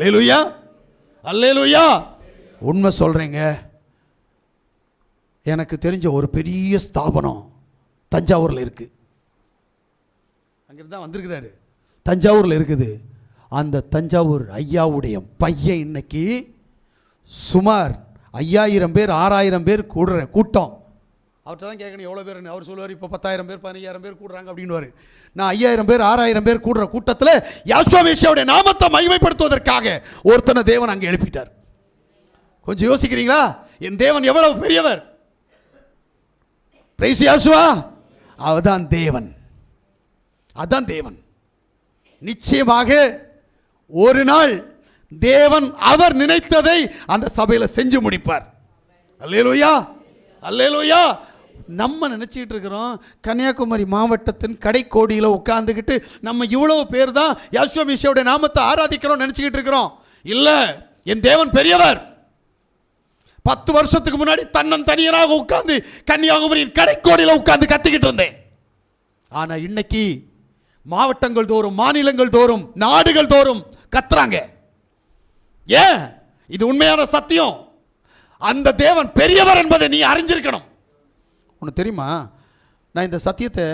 அல்லேலுயா அல்லேலுயா உண்மை சொல்கிறேங்க எனக்கு தெரிஞ்ச ஒரு பெரிய ஸ்தாபனம் தஞ்சாவூரில் இருக்குது அங்கிருந்து தான் வந்திருக்கிறாரு. தஞ்சாவூரில் இருக்குது. அந்த தஞ்சாவூர் ஐயாவுடைய பையன் இன்னைக்கு சுமார் ஐயாயிரம் பேர் ஆறாயிரம் பேர் கூடுற கூட்டம். அவர்கிட்ட தான் கேட்கணும் எவ்வளோ பேர் அவர் சொல்லுவார் இப்போ பத்தாயிரம் பேர் பதினஞ்சாயிரம் பேர் கூடுறாங்க அப்படின்னுவார். நான் ஐயாயிரம் பேர் ஆறாயிரம் பேர் கூடுற கூட்டத்தில் யாஸ்வாமேஷியாவுடைய நாமத்தை மகிமைப்படுத்துவதற்காக ஒருத்தனை தேவன் அங்கே எழுப்பிட்டார். கொஞ்சம் யோசிக்கிறீங்களா? என் தேவன் எவ்வளவு பெரியவர்? Praise Yeshua. அவதான் தேவன். அதான் தேவன். நிச்சயமாக ஒரு நாள் தேவன் அவர் நினைத்ததை அந்த சபையில் செஞ்சு முடிப்பார். அல்லேலோயா. அல்லேலோயா. நம்ம நினச்சிக்கிட்டு இருக்கிறோம் கன்னியாகுமரி மாவட்டத்தின் கடைக்கோடியில் உட்காந்துக்கிட்டு நம்ம இவ்வளோ பேர் தான் யாஸ்வமிஷியோட நாமத்தை ஆராதிக்கிறோம் நினச்சிக்கிட்டு இருக்கிறோம். இல்லை என் தேவன் பெரியவர். பத்து வருஷத்துக்கு முன்னாடி தன்னன் தனியனாக உட்காந்து கன்னியாகுமரியின் கடைக்கோடியில் உட்காந்து கத்திக்கிட்டு இருந்தேன். ஆனால் இன்னைக்கு மாவட்டங்கள் தோறும் மாநிலங்கள் தோறும் நாடுகள் தோறும் கத்துறாங்க. ஏன்? இது உண்மையான சத்தியம். அந்த தேவன் பெரியவர் என்பதை நீ அறிஞ்சிருக்கணும். உனக்கு தெரியுமா? நான் இந்த சத்தியத்தை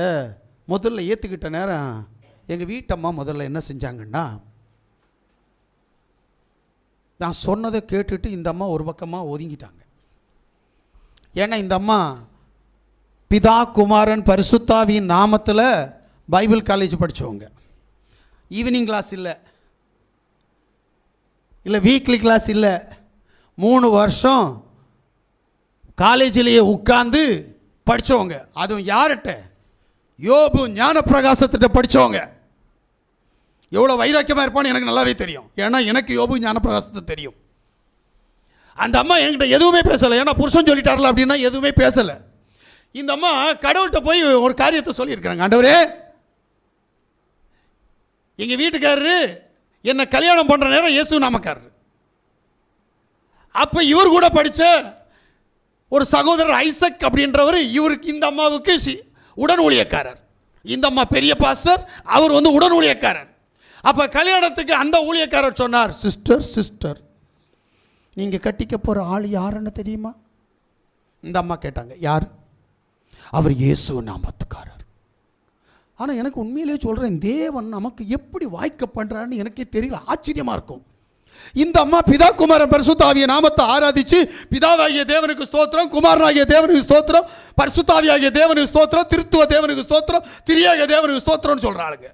முதல்ல ஏற்றுக்கிட்ட நேரம் எங்கள் வீட்டம்மா முதல்ல என்ன செஞ்சாங்கன்னா நான் சொன்னதை கேட்டுட்டு இந்த அம்மா ஒரு பக்கமாக ஒதுங்கிட்டாங்க. ஏன்னா இந்த அம்மா பிதா குமாரன் பரிசுத்தாவின் நாமத்தில் பைபிள் காலேஜ் படித்தவங்க ஈவினிங் கிளாஸ் இல்லை. இல்லை வீக்லி கிளாஸ் இல்லை. மூணு வருஷம் காலேஜிலேயே உட்காந்து படித்தவங்க அதுவும் யார்கிட்ட? யோபு ஞான பிரகாசத்திட்ட படித்தவங்க எவ்வளோ வைராக்கியமாக இருப்பான்னு எனக்கு நல்லாவே தெரியும். ஏன்னா எனக்கு யோபு ஞான பிரகாசத்தை தெரியும். அந்த அம்மா என்கிட்ட எதுவுமே பேசலை. ஏன்னா புருஷன் சொல்லிட்டார்ல அப்படின்னா எதுவுமே பேசலை. இந்த அம்மா கடவுள்கிட்ட போய் ஒரு காரியத்தை சொல்லியிருக்கிறாங்க. ஆண்டவரே எங்கள் வீட்டுக்காரரு என்னை கல்யாணம் பண்ணுற நேரம் இயேசு நாமக்காரரு. அப்போ இவர் கூட படித்த ஒரு சகோதரர் ஐசக் அப்படின்றவர் இவருக்கு இந்த அம்மாவுக்கு சி- உடன் ஊழியக்காரர். இந்த அம்மா பெரிய பாஸ்டர் அவர் வந்து உடன் ஊழியக்காரர். அப்போ கல்யாணத்துக்கு அந்த ஊழியக்காரர் சொன்னார் சிஸ்டர் சிஸ்டர் நீங்கள் கட்டிக்க போகிற ஆள் யாருன்னு தெரியுமா? இந்த அம்மா கேட்டாங்க யார்? அவர் இயேசு நாமத்துக்காரர். ஆனால் எனக்கு உண்மையிலேயே சொல்கிறேன் தேவன் நமக்கு எப்படி வாய்க்க பண்ணுறான்னு எனக்கே தெரியல. ஆச்சரியமாக இருக்கும். இந்த அம்மா பிதா குமாரன் பரிசுத்தாவிய நாமத்தை ஆராதிச்சு பிதாவாகிய தேவனுக்கு ஸ்தோத்திரம் குமாரனாகிய தேவனுக்கு ஸ்தோத்திரம் பரிசுத்தாவியாகிய தேவனுக்கு ஸ்தோத்திரம் திருத்துவ தேவனுக்கு ஸ்தோத்திரம் திரியாக தேவனுக்கு ஸ்தோத்திரம்னு சொல்கிறாளுங்க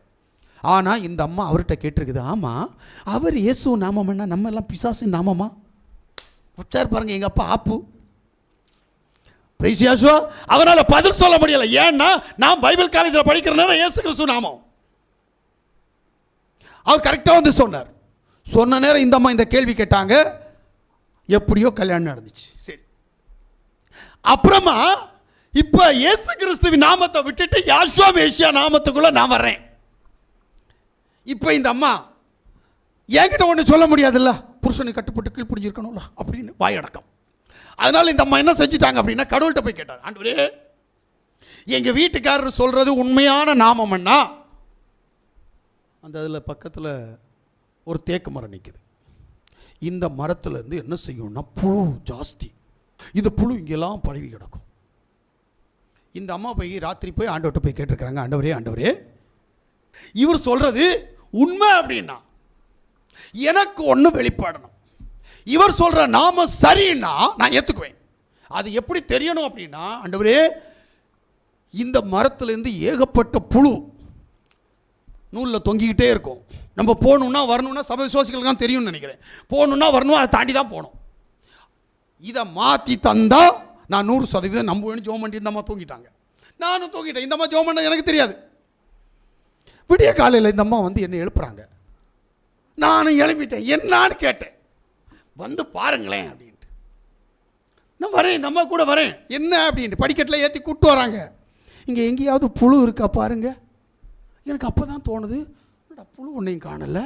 ஆனால் இந்த அம்மா அவர்கிட்ட கேட்டிருக்குது ஆமாம் அவர் இயேசு நாமம்னா நம்ம எல்லாம் பிசாசு நாமமா? உச்சார் பாருங்க எங்கள் அப்பா ஆப்பு. பிரைசியாசுவா அவனால் பதில் சொல்ல முடியல. ஏன்னா நான் பைபிள் காலேஜில் படிக்கிறனால இயேசு கிறிஸ்து நாமம். அவர் கரெக்டாக வந்து சொன்னார். சொன்ன நேரம் இந்த அம்மா இந்த கேள்வி கேட்டாங்க. எப்படியோ கல்யாணம் நடந்துச்சு. சரி. அப்புறமா இப்போ இயேசு கிறிஸ்துவின் நாமத்தை விட்டுட்டு யாசுவா மேஷியா நாமத்துக்குள்ளே நான் வர்றேன். இப்போ இந்த அம்மா என்கிட்ட ஒன்று சொல்ல முடியாதுல்ல. புருஷனுக்கு கட்டுப்பட்டு கீழ்ப்பிடிஞ்சிருக்கணும்ல அப்படின்னு வாயடக்கம். அதனால் இந்த அம்மா என்ன செஞ்சுட்டாங்க அப்படின்னா கடவுள்கிட்ட போய் கேட்டார் ஆண்டு எங்கள் வீட்டுக்காரர் சொல்கிறது உண்மையான நாமம்னா அந்த அதில் பக்கத்தில் ஒரு தேக்கு மரம் நிற்கிது இந்த மரத்துலேருந்து என்ன செய்யும்னா புழு ஜாஸ்தி. இந்த புழு இங்கெல்லாம் பழவி கிடக்கும். இந்த அம்மா போய் ராத்திரி போய் ஆண்டவர்கிட்ட போய் கேட்டிருக்கிறாங்க ஆண்டவரே ஆண்டவரே இவர் சொல்கிறது உண்மை அப்படின்னா எனக்கு ஒன்று வெளிப்படணும். இவர் சொல்கிற நாம சரின்னா நான் ஏற்றுக்குவேன் அது எப்படி தெரியணும் அப்படின்னா ஆண்டவரே இந்த மரத்துலேருந்து ஏகப்பட்ட புழு நூலில் தொங்கிக்கிட்டே இருக்கும். நம்ம போகணுன்னா வரணும்னா சபை விசுவாசிகளுக்கு தான் தெரியும்னு நினைக்கிறேன். போகணுன்னா வரணும் அதை தாண்டி தான் போகணும். இதை மாற்றி தந்தால் நான் நூறு சதவீதம் நம்புவேன்னு ஜோம் பண்ணி இந்தம்மா தூங்கிட்டாங்க. நானும் தூங்கிட்டேன். இந்தம்மா ஜோம் பண்ண எனக்கு தெரியாது. விடிய காலையில் இந்த அம்மா வந்து என்னை எழுப்புறாங்க. நானும் எழுப்பிட்டேன் என்னான்னு கேட்டேன். வந்து பாருங்களேன் அப்படின்ட்டு. நான் வரேன். இந்த அம்மா கூட வரேன். என்ன அப்படின்ட்டு படிக்கட்டில் ஏற்றி கூப்பிட்டு வராங்க. இங்கே எங்கேயாவது புழு இருக்கா பாருங்க. எனக்கு அப்போ தான் தோணுது. என்னடா புழு ஒன்றையும் காணலை?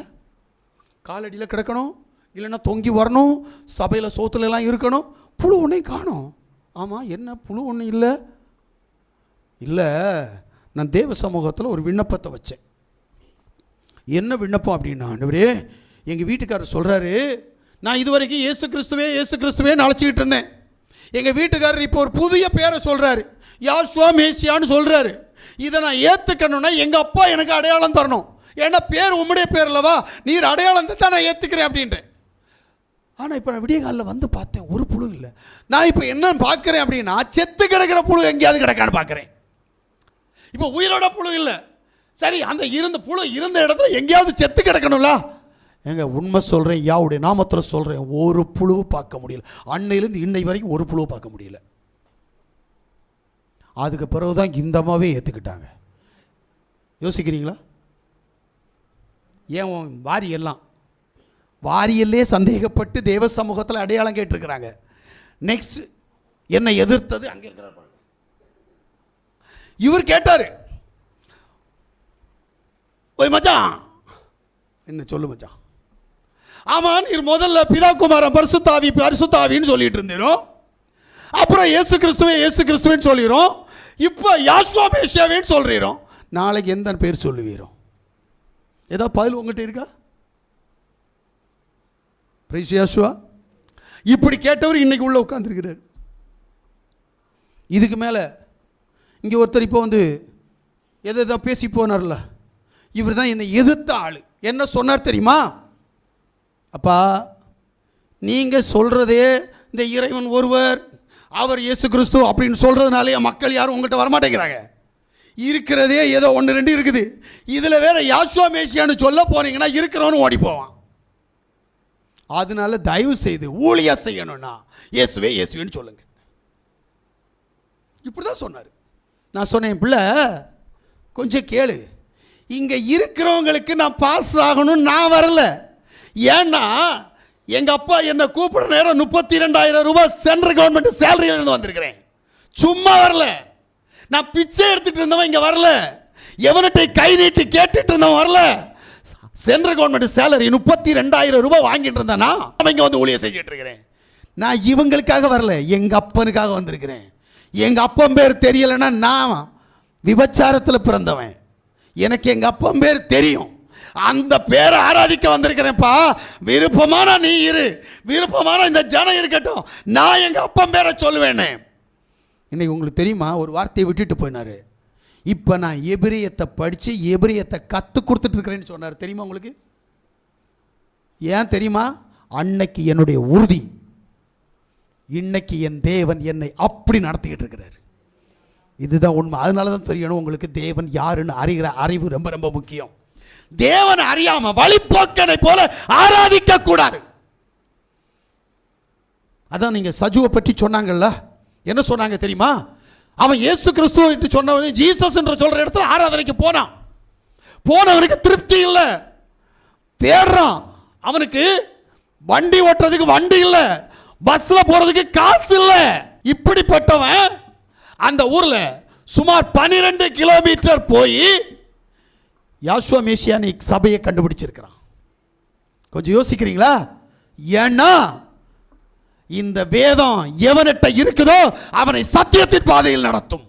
காலடியில் கிடக்கணும் இல்லைன்னா தொங்கி வரணும் சபையில் சோத்துலலாம் இருக்கணும் புழு ஒன்றையும் காணும். ஆமாம் என்ன புழு ஒன்றும் இல்லை? இல்லை நான் தேவ சமூகத்தில் ஒரு விண்ணப்பத்தை வச்சேன். என்ன விண்ணப்பம் அப்படின்னா ஆண்டவரே எங்கள் வீட்டுக்காரர் சொல்கிறாரு நான் இதுவரைக்கும் இயேசு கிறிஸ்துவே இயேசு கிறிஸ்துவேன்னு அழைச்சிக்கிட்டு இருந்தேன். எங்கள் வீட்டுக்காரர் இப்போ ஒரு புதிய பேரை சொல்கிறாரு யாஷ்வா மேசியான்னு சொல்கிறாரு இதை நான் ஏற்றுக்கணும்னா எங்கள் அப்பா எனக்கு அடையாளம் தரணும். ஏன்னா பேர் உம்முடைய பேர் அல்லவா நீர் அடையாளம் தான் நான் ஏற்றுக்கிறேன் அப்படின்றேன். ஆனால் இப்போ நான் விடிய காலில் வந்து பார்த்தேன் ஒரு புழு இல்லை. நான் இப்போ என்னன்னு பார்க்குறேன் அப்படின்னா செத்து கிடக்கிற புழு எங்கேயாவது கிடக்கான்னு பார்க்குறேன். இப்போ உயிரோட புழு இல்லை. சரி அந்த இருந்த புழு இருந்த இடத்துல எங்கேயாவது செத்து கிடக்கணும்ல? ஏங்க உண்மை சொல்கிறேன் யாவுடைய நாமத்தில் சொல்கிறேன் ஒரு புழுவு பார்க்க முடியல. அன்னையிலேருந்து இன்னை வரைக்கும் ஒரு புழுவை பார்க்க முடியல. அதுக்கு பிறகு தான் இந்த அம்மாவே ஏற்றுக்கிட்டாங்க யோசிக்கிறீங்களா? ஏன் வாரியெல்லாம்? வாரியல்லே சந்தேகப்பட்டு தேவ சமூகத்தில் அடையாளம் கேட்டிருக்கிறாங்க. நெக்ஸ்ட் என்னை எதிர்த்தது அங்கே இருக்கிறார் இவர் கேட்டார். ஓய் மச்சான். என்ன சொல்லு மச்சான். ஆமாம் நீர் முதல்ல பிதா குமாரன் பரிசுத்தாவி பரிசுத்தாவின்னு சொல்லிட்டு இருந்தீரும். அப்புறம் இயேசு கிறிஸ்துவே இயேசு கிறிஸ்துவேன்னு சொல்லிடுறோம் இப்போ யாஸ்வா மேஷியாவேன்னு சொல்றீரோம். நாளைக்கு எந்த பேர் சொல்லுவீரும்? ஏதோ பதில் உங்ககிட்ட இருக்கா? பிரைஸ் யாசுவா இப்படி கேட்டவர் இன்னைக்கு உள்ள உட்காந்துருக்கிறார் இதுக்கு மேலே இங்கே ஒருத்தர் இப்போ வந்து எதை எதோ பேசி போனார்ல. இவர் தான் என்னை எதிர்த்த ஆள். என்ன சொன்னார் தெரியுமா? அப்பா நீங்கள் சொல்கிறதே இந்த இறைவன் ஒருவர் அவர் இயேசு கிறிஸ்து அப்படின்னு சொல்கிறதுனாலே மக்கள் யாரும் உங்கள்கிட்ட வரமாட்டேங்கிறாங்க. இருக்கிறதே ஏதோ ஒன்று ரெண்டு இருக்குது. இதில் வேற யாசுவா மேசியான்னு சொல்ல போனீங்கன்னா இருக்கிறவனு ஓடி போவான். அதனால தயவு செய்து ஊழிய செய்யணும்னா இயேசுவே இயேசுவேன்னு சொல்லுங்க. இப்படி தான் சொன்னார். நான் சொன்னேன் பிள்ளை கொஞ்சம் கேளு. இங்கே இருக்கிறவங்களுக்கு நான் பாஸ் ஆகணும்னு நான் வரல. ஏன்னா எங்கள் அப்பா என்னை கூப்பிட நேரம் முப்பத்தி ரெண்டாயிரம் ரூபாய் சென்ட்ரல் கவர்மெண்ட் சேலரியிலிருந்து வந்திருக்கிறேன். சும்மா வரல. நான் பிச்சை எடுத்துட்டு இருந்தவன் இங்கே வரல. எவன்கிட்ட கை நீட்டி கேட்டுட்டு இருந்தவன் வரல. சென்ட்ரல் கவர்மெண்ட் சேலரி முப்பத்தி ரெண்டாயிரம் ரூபாய் வாங்கிட்டு இருந்தானா அவன் இங்கே வந்து ஊழியர் செஞ்சுட்டு இருக்கிறேன். நான் இவங்களுக்காக வரல எங்கள் அப்பனுக்காக வந்திருக்கிறேன். எங்கள் அப்பன் பேர் தெரியலைன்னா நான் விபச்சாரத்தில் பிறந்தவன். எனக்கு எங்கள் அப்பன் பேர் தெரியும். அந்த பேரை ஆராதிக்க வந்திருக்கிறேன்ப்பா. விருப்பமான நீ இரு. விருப்பமான இந்த ஜனம் இருக்கட்டும். நான் எங்கள் அப்பன் பேரை சொல்லுவேனே. இன்றைக்கி உங்களுக்கு தெரியுமா? ஒரு வார்த்தையை விட்டுட்டு போயினாரு. இப்போ நான் எபிரியத்தை படித்து எபிரியத்தை கற்றுக் கொடுத்துட்ருக்கிறேன்னு சொன்னார். தெரியுமா உங்களுக்கு? ஏன் தெரியுமா? அன்னைக்கு என்னுடைய உறுதி. இன்னைக்கு என் தேவன் என்னை அப்படி நடத்திக்கிட்டு இருக்கிறார். இதுதான் உண்மை. அதனால தான் தெரியணும் உங்களுக்கு தேவன் யாருன்னு அறிகிற அறிவு ரொம்ப ரொம்ப முக்கியம். தேவன் அறியாம வழிபோக்கனை போல ஆராதிக்க கூடாது அதான் நீங்க சஜுவை பற்றி சொன்னாங்கல்ல? என்ன சொன்னாங்க தெரியுமா? அவன் இயேசு கிறிஸ்துவ என்று சொன்னவன் ஜீசஸ் என்று சொல்ற இடத்துல ஆராதனைக்கு போனான். போனவனுக்கு திருப்தி இல்லை. தேடுறான். அவனுக்கு வண்டி ஓட்டுறதுக்கு வண்டி இல்லை. பஸ்ல போறதுக்கு காசு இல்லை. இப்படிப்பட்டவன் அந்த ஊர்ல சுமார் 12 கிலோமீட்டர் போய் யாசுவா மேசியானி சபையை கண்டுபிடிச்சிருக்கிறான். கொஞ்சம் யோசிக்கிறீங்களா? ஏன்னா இந்த வேதம் எவனிட்ட இருக்குதோ அவனை சத்தியத்தின் பாதையில் நடத்தும்.